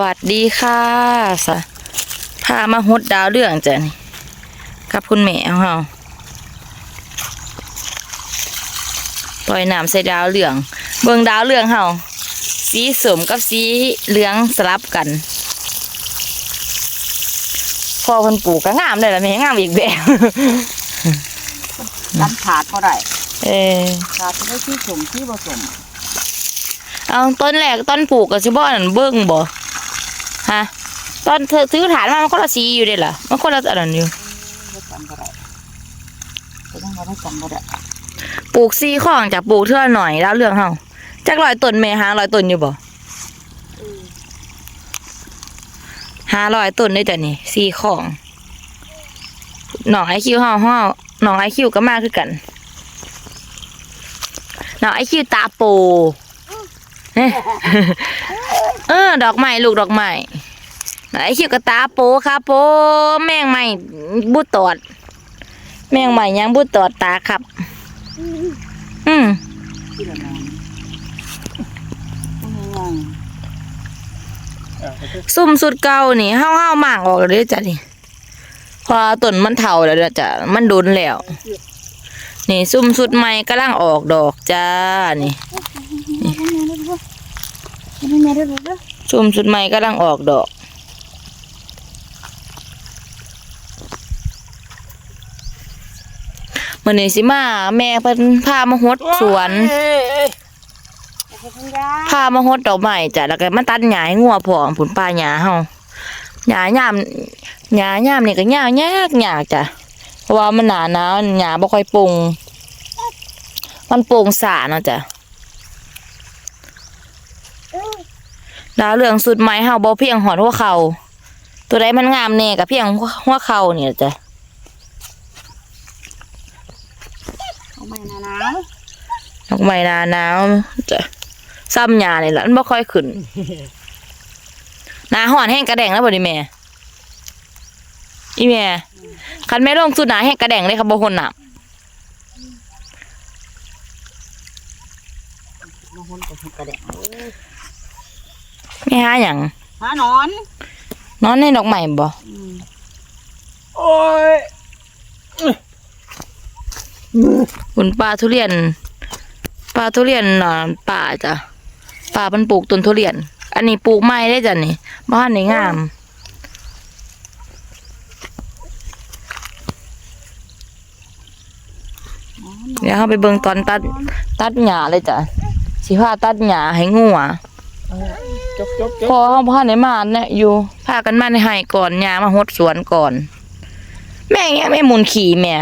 สวัสดีค่ะสะพามาฮดดาวเรื่องจ้ะนี่กับคุณแม่ของเฮาปล่อยน้ำใส่ดาวเรื่อง เบิ่งดาวเรื่องเฮาสีสมกับสีเหลืองสลับกันพอเพิ่นปลูกก็งามเลยล่ะแม่งามอีกแบบน้ำขาดก็ได้เออขาดจะได้ที่สมที่ผสมเอาต้นแรกต้นปลูกก็สิบ่อันเบิ่งบ่ ฮะตอนเธอซื้อฐานมามันคนละสีอยู่เด้ล่ะมันคนละอันนั้นอยู่ไม่จำก็ได้ก็ต้องมาได้จำก็ได้ปลูกซีข้องจากปลูกเทื่อหน่อยแล้วเรื่องเฮาจักร้อยต้นแม่หาร้อยต้นอยู่บ่หาร้อยต้นได้แต่นี่ซีข้องหนองไอคิวเฮาเฮาหนองไอคิวก็มาคือกันหนองไอคิวตาโปเฮ้เออดอกไม้ลูกดอกไม้ หนองไอคิวกตาโปครับโปแมงใหม่บุตอด แมงใหม่ยังบุตอดตาครับ อืมซุ่มสุดเก่านี่เฮาเฮาหมางออกเลยจ้ะนี่พอต้นมันเฒ่าแล้วจ้ะมันโดนแล้ว นี่ซุ่มสุดใหม่กำลังออกดอกจ้านี่ซุ่มสุดใหม่กำลังออกดอก มื้อนี้สิมาแม่เพิ่นพามาฮดสวนพามาฮดดอกไม้จ้ะแล้วก็มาตัดหญ้าให้งัวพร้อมผุนป่าหญ้าเฮาหญ้ายามหญ้ายามนี่ก็ยาวยากยากจ้ะเพราะว่ามันหนาหนาวหญ้าบ่ค่อยปรุงมันโปร่งสาเนาะจ้ะดาวเรื่องสุดไม้เฮาบ่เพียงหอดหัวเข่าตัวใดมันงามแน่ก็เพียงหัวเข่านี่ล่ะจ้ะ อาไม่นาหนาวดอกไม้หนาหนาวจ้ะซ้ำหญ้านี่ล่ะมันบ่ค่อยขึ้นหน้าฮ้อนแห้งกระแดงแล้วบ่ดิแม่อีแม่คันแม่ลงสุดหนาแห้งกระแดงเลยค่ะบ่คนน่ะมาหุ่นกับหุ่นกระแดงแม่หาหยังหานอนนอนในดอกไม้บ่โอ้ย บุญปลาทุเรียนปลาทุเรียนน่ะป่าจ้ะป่ามันปลูกต้นทุเรียน อันนี้ปลูกไม้ได้จ้ะนี่บ้านนี่งาม เดี๋ยวเราไปเบิ่งตอนตัดตัดหญ้าเลยจ้ะสิพาตัดหญ้าให้งัวจบจบจพอเขาพาในมาเนี่ยอยู่พากันมาในไห้ก่อนหญ้ามาหดสวนก่อน แม่งยังไม่หมุนขี่แม่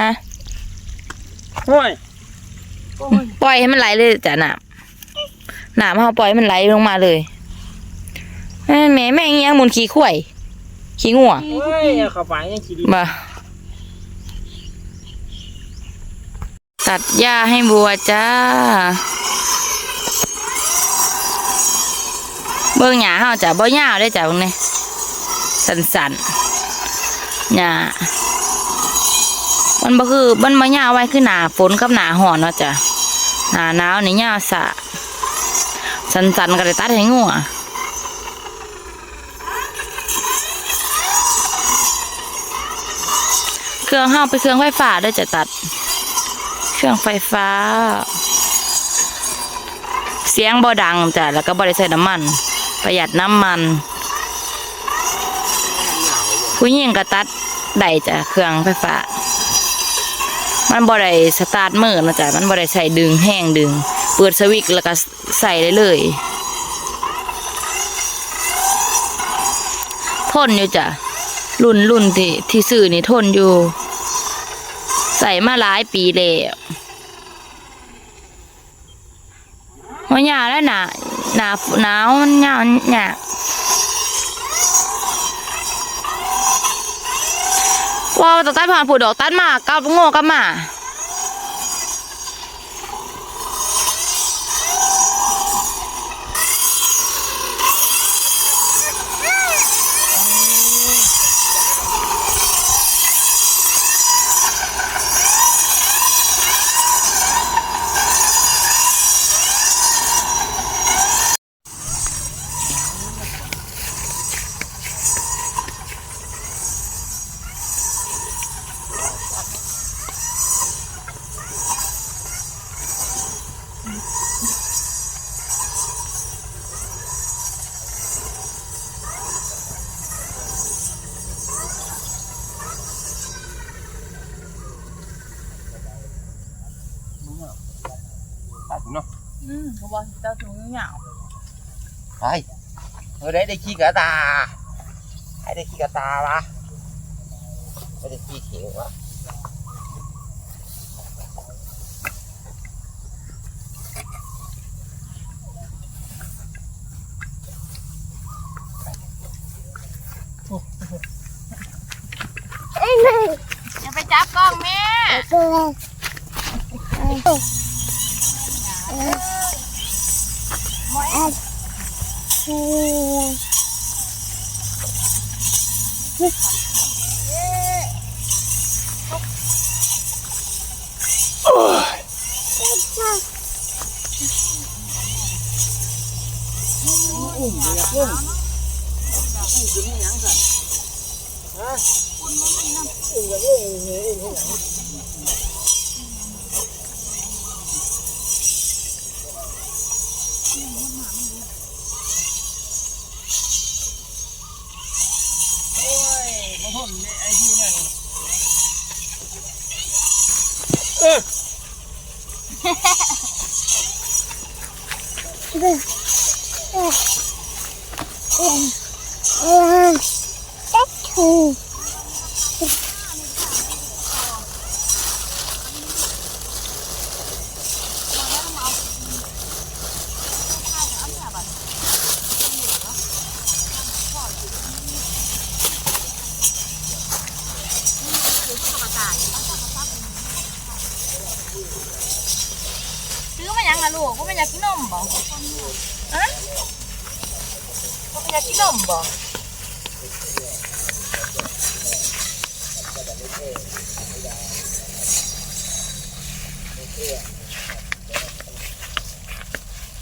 ฮะโอ้ยปล่อยให้มันไหลเลยจ้ะน้ำน้ำเขาปล่อยให้มันไหลลงมาเลยแม่แม่แม่งยังหมุนขี่ข่วยขี่งัวโอ้ยเอาเข้าไปยังขี้ดีบ่ตัดหญ้าให้บัวจ้า เบิ่งหญ้าเฮาจ้ะบ่ยาวได้อจ้ะพวกนี้สันๆหญ้า มันบ่คือมันบ่ยาวไว้คือหนาฝนกับหนาร้อนเนาะจ้ะหนาหนาวนี่ยาวสะสันๆก็ได้ตัดให้งัวเครื่องห้าไปเครื่องไฟฟ้าด้วยจะตัด เครื่องไฟฟ้า เสียงบ่ดังจ้ะแล้วก็บ่ได้ใส่น้ำมัน ประหยัดน้ำมัน ผู้หญิงก็ตัดได้จ้ะเครื่องไฟฟ้า มันบ่ได้สตาร์ทมือนะจ้ะมันบ่ได้ใส่ดึงแห้งดึง เปิดสวิตช์แล้วก็ใส่ได้เลยทนอยู่จ้ะรุ่นรุ่นที่ที่ซื้อนี่ทนอยู่ ใส่มาหลายปีแล้วหัวยาแล้วหนาหนาหนาวมันยาวเนี่ ว้าวตัดผ่านผูดดอกตัดมากับง่กับมาบ่เจ้าถุงเหงา ไปเมื่อได้ได้ขี้กระตาให้ได้ขี้กระตาวะไม่ได้ขี้ เขียววะอย่าไปจับก ล้ ซื้อมายังล่ะลูกก็ไม่อยากกินนมบ่อะก็ไม่อยากกินนมบ่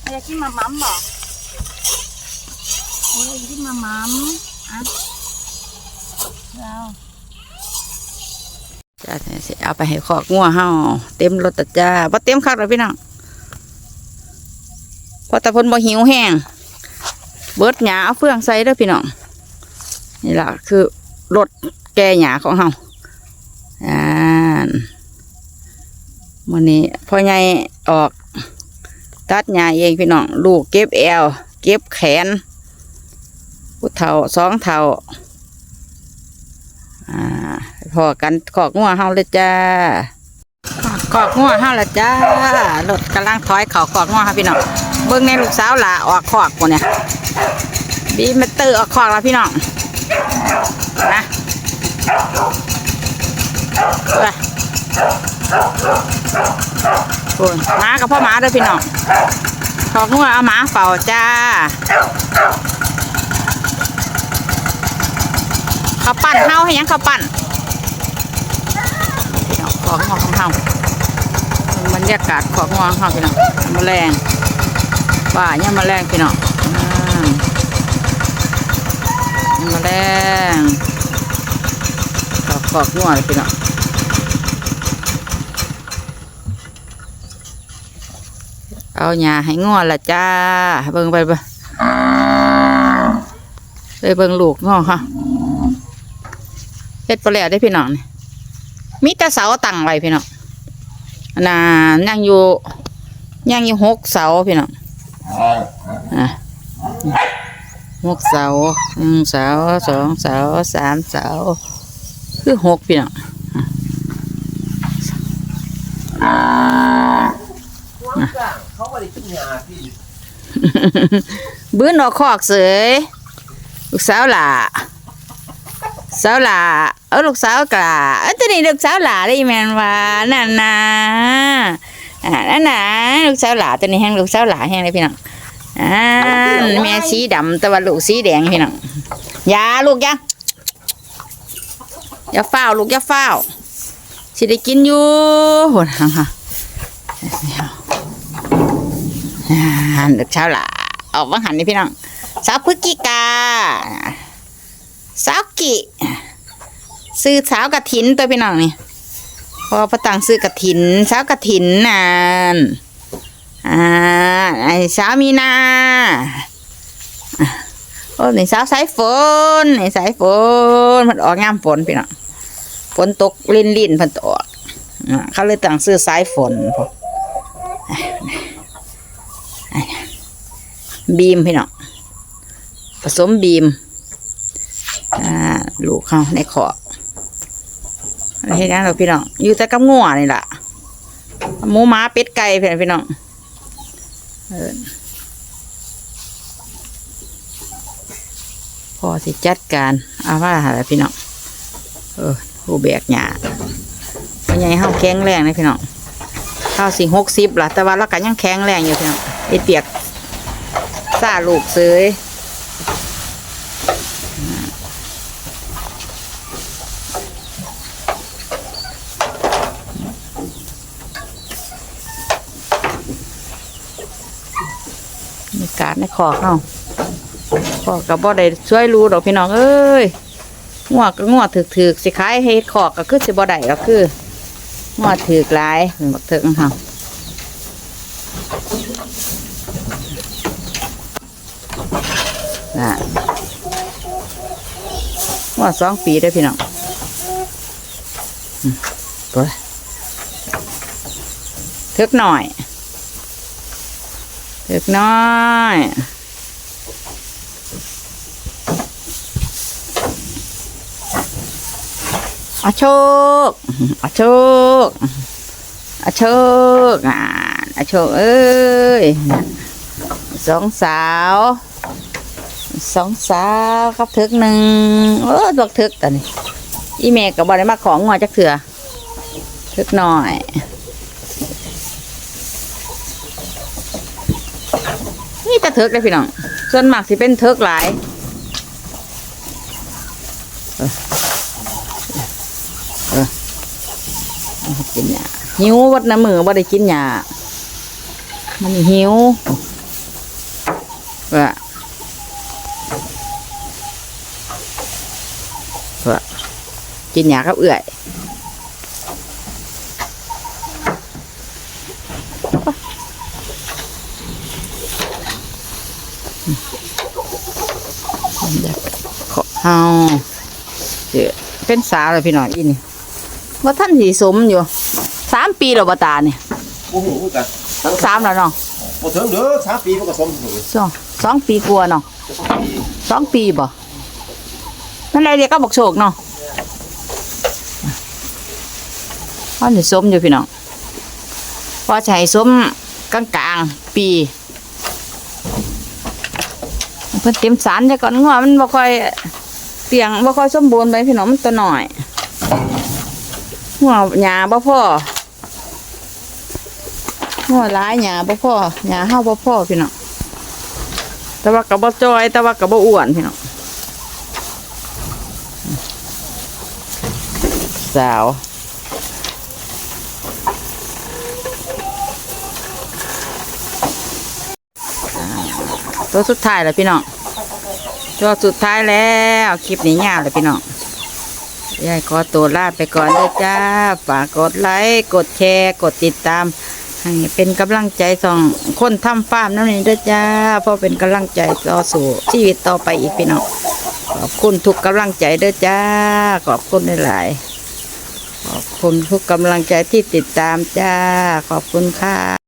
ไม่อยากกินมามัมบ่โอ้ยอยากกินมามัมอะเอา จ้าเอาไปให้ขอกงัวเฮาเต็มรถตจ้าบ่เต็มคักเลยพี่น้องพอตะพนบ่หิวแห้งเบิดหญ้าเอาเฟืองใส่เด้อพี่น้องนี่ล่ะคือรถแก่หญ้าของเฮาอ่านมื้อนี้พ่อใหญ่ออก ตัดหญ้าเองพี่น้องลูกเก็บแอว เก็บแขนผู้เฒ่าสองเฒ่า อ่าพอกันขอกงัวเฮาเลยจ้าขอกงัวเฮาละจ้ารถกำลังถอยเขาขอกงัวครับพี่น้องเบิ่งในลูกสาวหล่ะออกขอกคนเนี่ยบีมาเตอร์ออกขอกแล้วพี่น้องนะไปโอ้ยหมากับพ่อหมาด้วยพี่น้องขอกงัวเอาหมาเฝ้าจ้า ข้าวปั้นเฮาให้หยังข้าวปั้นพี่น้องของงอของเฮาบรรยากาศของงอของเฮาพี่น้องแมลงป่าเนี่ยแมลงพี่น้องอ่าเนี่ยแมลงขอกขอกงัวเลยพี่น้องเอาหญ้าให้งัวละจ้าเบิ่งไปไปไปเบิ่งลูกง้อค่ะ เฮ็ดไปแล้วได้พี่น้องนี่มีแต่เสาตั้งไว้พี่น้องน่ะยังอยู่ยังอยู่หกเสาพี่น้องอะหกเสาหนึ่งเสาสองเสาสามเสาคือหกพี่น้องเขาไม่ได้กินยาพี่บื้นออกคอกเสยลูกสาวหล่า สาวหล่าเออลูกสาวกล่าเออตัวนี้ลูกสาวหล่าได้แมนว่านั่นนะอ่านั่นนะลูกสาวหล่าตัวนี้แห้งลูกสาวหล่าแห้งเลยพี่น้องอ่าแม่สีดำแต่ว่าลูกสีแดงพี่น้องอยาลูกอยาอย่าเฝ้าลูกอย่าเฝ้าสิได้กินอยู่โหดหังค่ะอ่าลูกสาวหล่าออกวังหันนี่พี่น้องสาวพฤศจิกา สาวกิซื้อสาวกระถินตัวพี่น้องนี่พอพระตังซื้อกระถินสาวกระถินนานอ่าไอ้สาวมีนาโอ้นี่สาวสายฝนนี่สายฝนมันออกงามฝนพี่น้องฝนตกลินลินพันตกอ่าเขาเลยตั้งซื้อสายฝนพอไอ้ไอ้บีมพี่น้องผสมบีม อ่าลูกเขาในขอเฮ็ดยังเราพี่น้องอยู่แต่กับงัวนี่ล่ะหมูหม้าเป็ดไก่เพี่องพี่น้องเออพอสิจัดการเอาว่าหาพี่น้องเออผู้แบกหญ้าเป็นไงเฮาแข็งแรงนะพี่น้องเฮาสิหกสิบล่ะแต่ว่าเราก็ยังแข็งแรงอยู่พี่น้องเอ็ดเปียกซาลูกเสย มีการในคอกเนาะคอกกับบ่ได้ช่วยรู้ดอกพี่น้องเอ้ยงวกก็งวถือกถือสิขายให้คอกก็คือสิบ่ได้ก็คืองวถือกหลายบักเถิกเฮาน่ะงวสองปีได้พี่น้องอืมตัวเถิกหน่อย เล็กน้อยอาโชคอาโชคอาโชคอ่าอาโชคเอ้ยสองสาวสองสาวครับถึกหนึ่งเออดอกถึกตอนนี้อีเมกับบอได้มาของงอจักเถื่อถึกหน่อย นี่จะเทิกเลยพี่น้อง ส่วนมากสิเป็นเทิกหลายเออเออเอากินหญ้าหิววัดน้ำมือบ่ได้กินหญ้ามันหิวว่าว่ากินหญ้ากับเอื่อยากขอ เอาเดี๋ยวเป็นสาวเลยพี่น้องอีนี่ว่าท่านสีสมอยู่สามปีแล้วบ่ตาเนี่ยโอ้โหกันทั้งสามแล้วเนาะบ่ถึงเด้อสามปีมันก็สมถึงสองสองปีกลัวาเนาะสองปีบ่นั่นอะไรเดียวก็บอกโชคเนาะพ่อจะสมอยู่พี่น้องพอจะให้สมกลางๆปีเพิ่นเตรียมสารแต่ก่อนงัวมันบ่ค่อย เตียงบ่ค่อยสมบูรณ์ไปพี่น้องมันตัวหน่อยงัวหญ้าบ่พ่องัวหลายหญ้าบ่พ่อหญ้าเฮาบ่พ่อพี่น้องแต่ว่ากับบ่จอย แต่ว่ากับบ่อ้วนพี่น้องสาวตัวสุดท้ายแล้วพี่น้อง ตัวสุดท้ายแล้วคลิปนี้ยาวเลยพี่น้องยายขอตัวลาไปก่อนเด้อจ้า ฝากกดไลค์กดแชร์กดติดตามให้เป็นกำลังใจส่องคนทำฟาร์มนั่นเองด้วยจ้าเพราะเป็นกำลังใจต่อสู่ชีวิตต่อไปอีกพี่น้องขอบคุณทุกกำลังใจด้วยจ้า ขอบคุณหลายขอบคุณทุกกำลังใจที่ติดตามจ้า ขอบคุณค่ะ